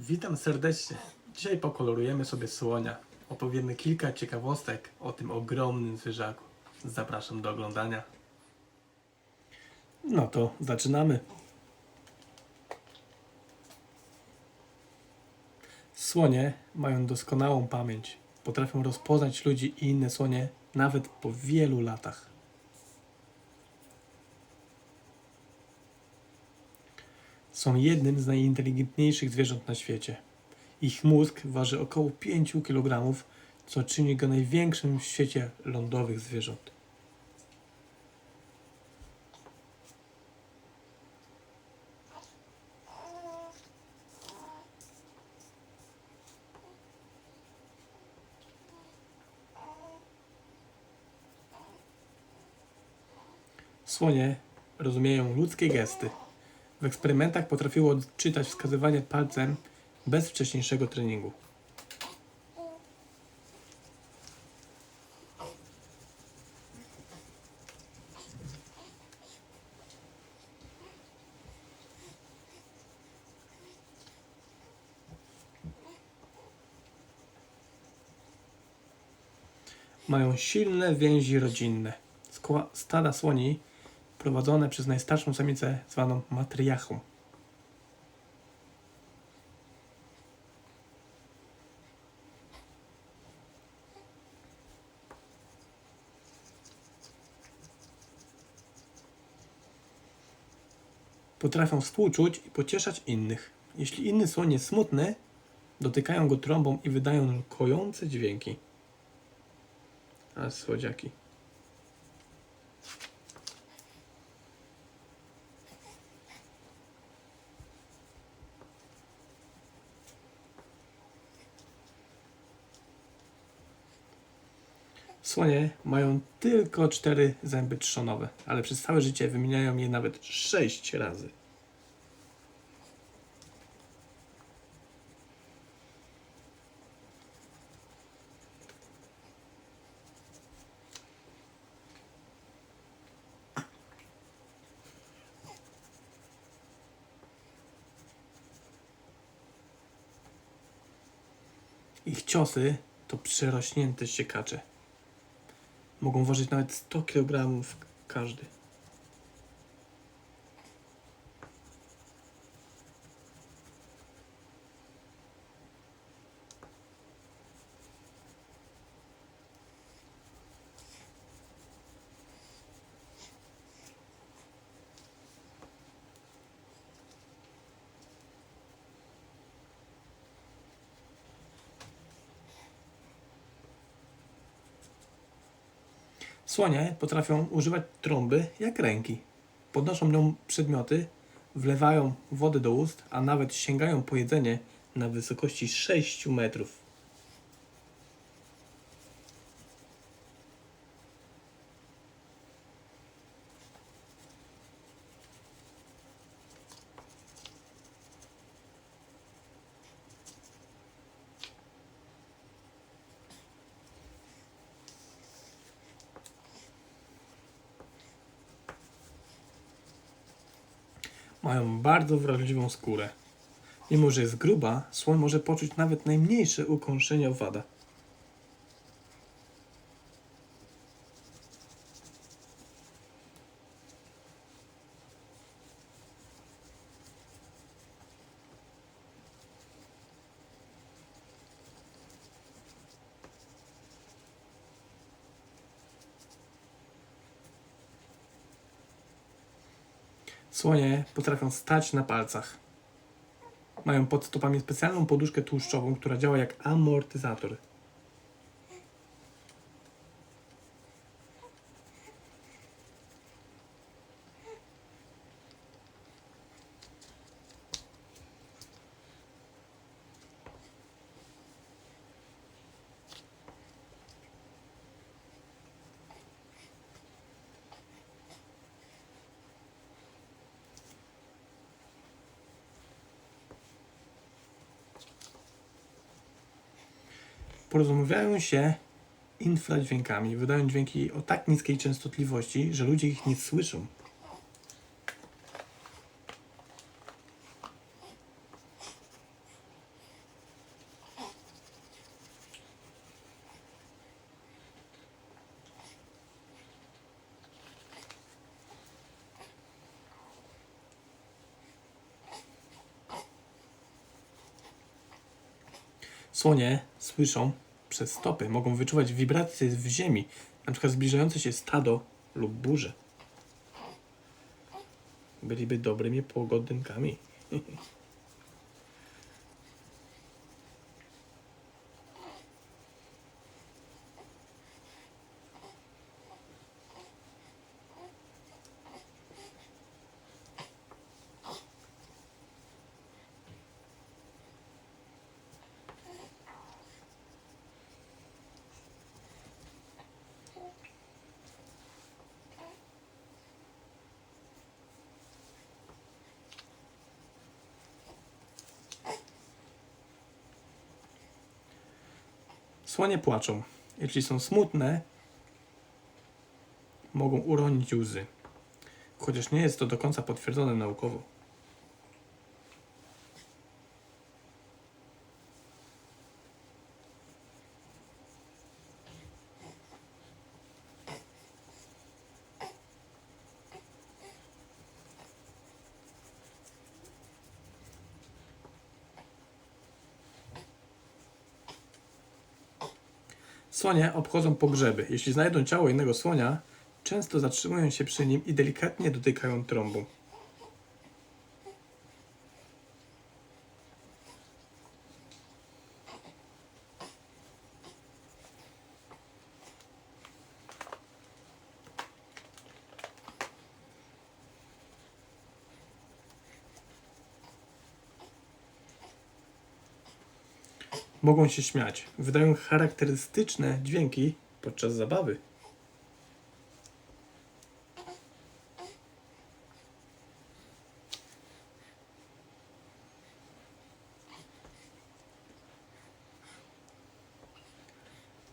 Witam serdecznie. Dzisiaj pokolorujemy sobie słonia. Opowiemy kilka ciekawostek o tym ogromnym zwierzaku. Zapraszam do oglądania. No to zaczynamy. Słonie mają doskonałą pamięć. Potrafią rozpoznać ludzi i inne słonie nawet po wielu latach. Są jednym z najinteligentniejszych zwierząt na świecie. Ich mózg waży około 5 kg, co czyni go największym w świecie lądowych zwierząt. Słonie rozumieją ludzkie gesty. W eksperymentach potrafiło odczytać wskazywanie palcem bez wcześniejszego treningu. Mają silne więzi rodzinne. Skła- Stada słoni prowadzone przez najstarszą samicę zwaną matriarchą. Potrafią współczuć i pocieszać innych. Jeśli inny słoń jest smutny, dotykają go trąbą i wydają kojące dźwięki. A słodziaki. Słonie mają tylko cztery zęby trzonowe, ale przez całe życie wymieniają je nawet sześć razy. Ich ciosy to przerośnięte siekacze. Mogą ważyć nawet 100 kg każdy. Słonie potrafią używać trąby jak ręki. Podnoszą nią przedmioty, wlewają wodę do ust, a nawet sięgają po jedzenie na wysokości 6 metrów. Mają bardzo wrażliwą skórę. Mimo, że jest gruba, słoń może poczuć nawet najmniejsze ukąszenie owada. Słonie potrafią stać na palcach. Mają pod stopami specjalną poduszkę tłuszczową, która działa jak amortyzator. Porozumiewają się infradźwiękami, wydają dźwięki o tak niskiej częstotliwości, że ludzie ich nie słyszą. Słonie słyszą przez stopy, mogą wyczuwać wibracje w ziemi, na przykład zbliżające się stado lub burze. Byliby dobrymi pogodynkami. Słonie płaczą. Jeśli są smutne, mogą uronić łzy. Chociaż nie jest to do końca potwierdzone naukowo. Słonie obchodzą pogrzeby. Jeśli znajdą ciało innego słonia, często zatrzymują się przy nim i delikatnie dotykają trąbu. Mogą się śmiać. Wydają charakterystyczne dźwięki podczas zabawy.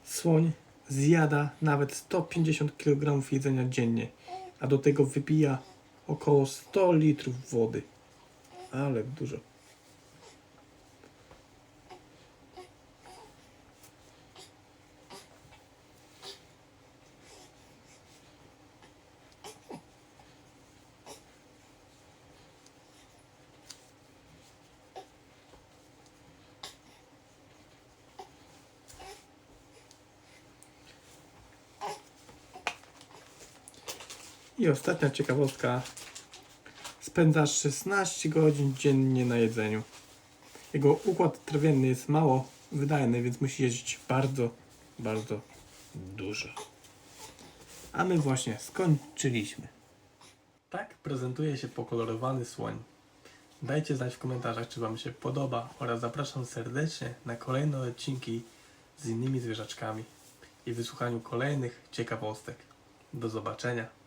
Słoń zjada nawet 150 kg jedzenia dziennie, a do tego wypija około 100 litrów wody. Ale dużo. I ostatnia ciekawostka. Spędza 16 godzin dziennie na jedzeniu. Jego układ trawienny jest mało wydajny, więc musi jeść bardzo, bardzo dużo. A my właśnie skończyliśmy. Tak prezentuje się pokolorowany słoń. Dajcie znać w komentarzach, czy Wam się podoba oraz zapraszam serdecznie na kolejne odcinki z innymi zwierzaczkami i wysłuchaniu kolejnych ciekawostek. Do zobaczenia.